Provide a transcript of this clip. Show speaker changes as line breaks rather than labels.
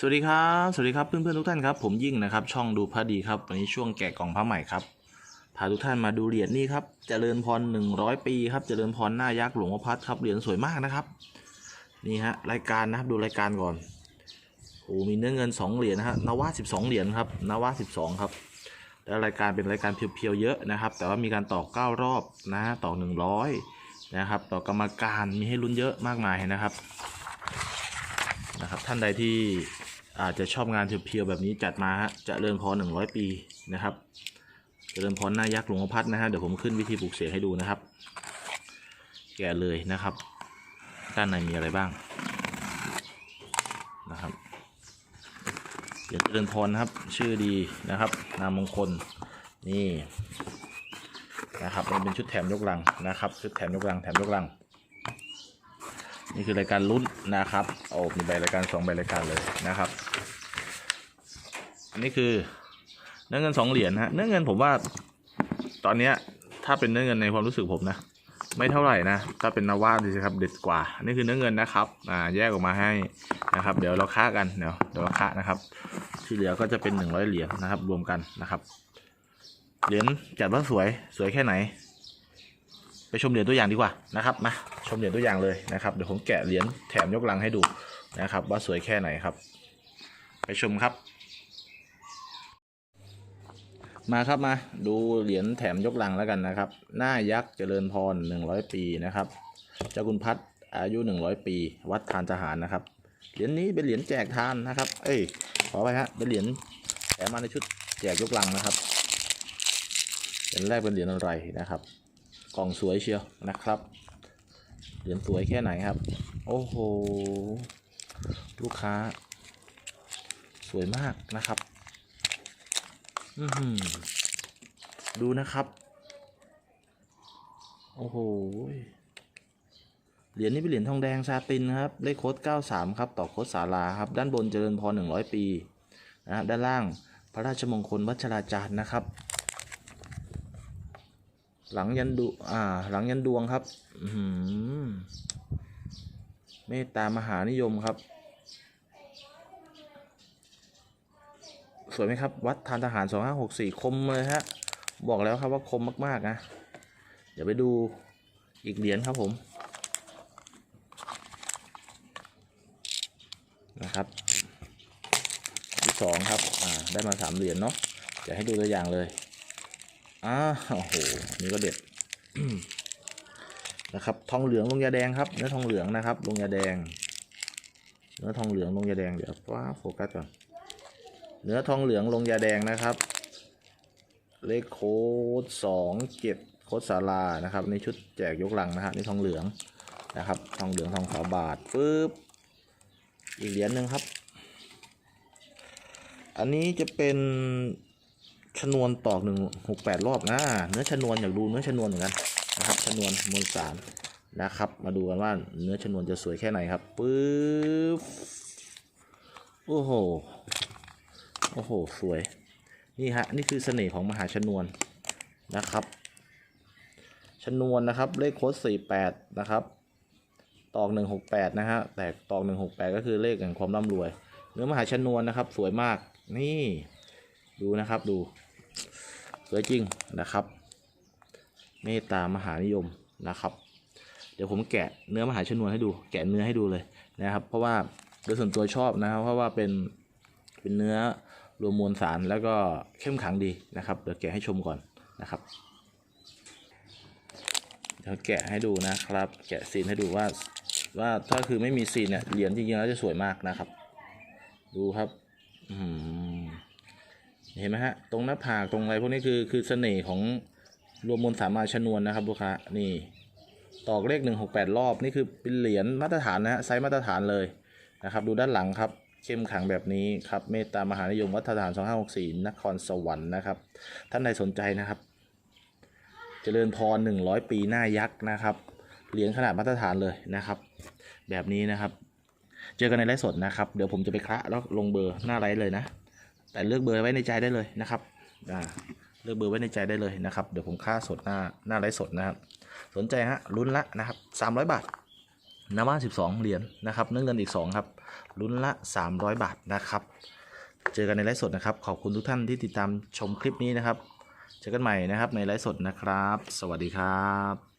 สวัสดีครับ สวัสดีครับเพื่อนๆทุกท่านครับ ผมยิ่งนะครับ ช่องดูพระดีครับ วันนี้ช่วงแกะกล่องพระใหม่ครับ พาทุกท่านมาดูเหรียญนี่ครับเจริญพร100ปีครับเจริญพรหน้ายักษ์หลวงพ่อพัดครับ เหรียญสวยมากนะครับ นี่ฮะรายการนะครับดูรายการก่อน โอ้มีเนื้อเงิน2เหรียญนะฮะนวา12เหรียญครับนวา12ครับ แล้วรายการเป็นรายการเพียวๆเยอะนะครับ แต่ว่ามีการต่อ9รอบนะต่อ100นะครับ ต่อกรรมการมีให้ลุ้นเยอะมากมายนะครับ นะครับท่านใดที่ อาจจะชอบงานเพียวๆแบบนี้จัดมาฮะจะเริญพรหนึ่งร้อยปีนะครับจะเริญพรหน้ายักษ์หลวงพ่อพัดนะฮะเดี๋ยวผมขึ้นวิธีปลูกเสกให้ดูนะครับ แกะเลยนะครับ ด้านในมีอะไรบ้างนะครับเดี๋ยวเจริญพรนะครับ ชื่อดีนะครับ นามมงคลนี่นะครับมันเป็นชุดแถมยกลังนะครับ ชุดแถมยกลังแถมยกลัง นี่คือรายการลุ้นนะครับโอ้มีใบรายการสองใบรายการเลยนะครับ อันนี้คือเนื้อเงินสองเหรียญฮะ เนื้อเงินผมว่า ตอนเนี้ย ถ้าเป็นเนื้อเงินในความรู้สึกผมนะ ไม่เท่าไหร่นะ ถ้าเป็นนาวาดีสิครับเด็ดกว่านนี้คือเนื้อเงินนะครับ อ่า แยกออกมาให้นะครับ เดี๋ยวเราค้ากัน เดี๋ยวเดี๋ยวเราค้านะครับ ที่เหลือก็จะเป็นหนึ่งร้อยเหรียญนะครับ รวมกันนะครับ เหรียญจัดว่าสวย สวยแค่ไหน ไปชมเหรียญตัวอย่างดีกว่านะครับ มา ชมเหรียญตัวอย่างเลยนะครับ เดี๋ยวผมแกะเหรียญแถมยกลังให้ดูนะครับ ว่าสวยแค่ไหนครับ ไปชมครับ มาครับมาดูเหรียญแถมยกลังแล้วกันนะครับ หน้ายักษ์เจริญพร100ปีนะครับเจ้าคุณพัฒน์อายุ100ปี วัดทานทหารนะครับเหรียญนี้เป็นเหรียญแจกทานนะครับ เอ้ยขอไปฮะเป็นเหรียญแถมมาในชุดแจกยกลังนะครับเหรียญแรกเป็นเหรียญอะไรนะครับ กล่องสวยเชียวนะครับเหรียญสวยแค่ไหนครับ โอ้โห ลูกค้า สวยมากนะครับ ดูนะครับ โอ้โห เหรียญนี้เป็นเหรียญทองแดงซาตินครับ เลขโค้ด93 ครับ ต่อโค้ดสาราครับ ด้านบนเจริญพร100 ปีนะครับ ด้านล่างพระราชมงคลวัชราจารย์นะครับ หลังยันดูอ่า หลังยันดวงครับ เมตตามหานิยมครับ สวยไหมครับ วัดทานทหาร 2564 คมเลยฮะ บอกแล้วครับว่าคมมากๆนะ เดี๋ยวไปดูอีกเหรียญครับผม นะครับที่สองครับ อ่า ได้มาสามเหรียญเนาะเดี๋ยวให้ดูตัวอย่างเลย อ้าโอ้โห นี่ก็เด็ดนะครับ ทองเหลืองลงยาแดงครับ เนื้อทองเหลืองนะครับ ลงยาแดง เนื้อทองเหลืองลงยาแดง เดี๋ยวว้าโฟกัสก่อน เนื้อทองเหลืองลงยาแดงนะครับ เลขโค้ดสองเจ็ดโค้ดสารานะครับ ในชุดแจกยกลังนะฮะนี่ทองเหลืองนะครับ ทองเหลืองทองขาวบาทปึ๊บอีกเหรียญหนึ่งครับ อันนี้จะเป็นชนวนตอกหนึ่งหกแปดรอบนะเนื้อชนวนอยากดูเนื้อชนวนเหมือนกันนะครับชนวนมวลสารนะครับ มาดูกันว่าเนื้อชนวนจะสวยแค่ไหนครับปึ๊บโอ้โห โอ้โห สวย นี่ฮะ นี่คือเสน่ห์ของมหาชนวนนะครับ ชนวนนะครับ เลขโค้ดสี่แปดนะครับ ตอกหนึ่งหกแปดนะฮะ แต่ตอกหนึ่งหกแปดก็คือเลขแห่งความร่ำรวย เนื้อมหาชนวนนะครับ สวยมาก นี่ ดูนะครับ ดู สวยจริงนะครับ เมตตามหานิยมนะครับ เดี๋ยวผมแกะเนื้อมหาชนวนให้ดู แกะเนื้อให้ดูเลยนะครับ เพราะว่าโดยส่วนตัวชอบนะครับ เพราะว่าเป็นเป็นเนื้อ รวมมวลสารแล้วก็เข้มขังดีนะครับ เดี๋ยวแกะให้ชมก่อนนะครับ เดี๋ยวแกะให้ดูนะครับ แกะซีนให้ดูว่าว่าถ้าคือไม่มีซีนเนี่ยเหรียญจริงๆแล้วจะสวยมากนะครับ ดูครับเห็นไหมฮะตรงหน้าผากตรงอะไรพวกนี้คือคือเสน่ห์ของรวมมวลสามาชนวนนะครับลูกค้านี่ตอกเลขหนึ่งหกแปดรอบนี่คือเป็นเหรียญมาตรฐานนะฮะไซส์มาตรฐานเลยนะครับ ดูด้านหลังครับ เข้มขังแบบนี้ครับเมตตามหานิยมวัฒนฐาน2564นครสวรรค์นะครับ ท่านใดสนใจนะครับเจริญพร100 ปีหน้ายักษ์นะครับเหรียญขนาดมาตรฐานเลยนะครับ แบบนี้นะครับ เจอกันในไลฟ์สดนะครับ เดี๋ยวผมจะไปคละแล้วลงเบอร์หน้าไลฟ์เลยนะ แต่เลือกเบอร์ไว้ในใจได้เลยนะครับอ่าเลือกเบอร์ไว้ในใจได้เลยนะครับ เดี๋ยวผมค่าสดหน้าหน้าไลฟ์สดนะครับ สนใจฮะรุ่นละนะครับ300 บาท น้ำว่า12 เหรียญนะครับเนื่อเงินอีก 2 ครับลุ้นละ 300 บาทนะครับ เจอกันในไลฟ์สดนะครับ ขอบคุณทุกท่านที่ติดตามชมคลิปนี้นะครับ เจอกันใหม่นะครับในไลฟ์สดนะครับ สวัสดีครับ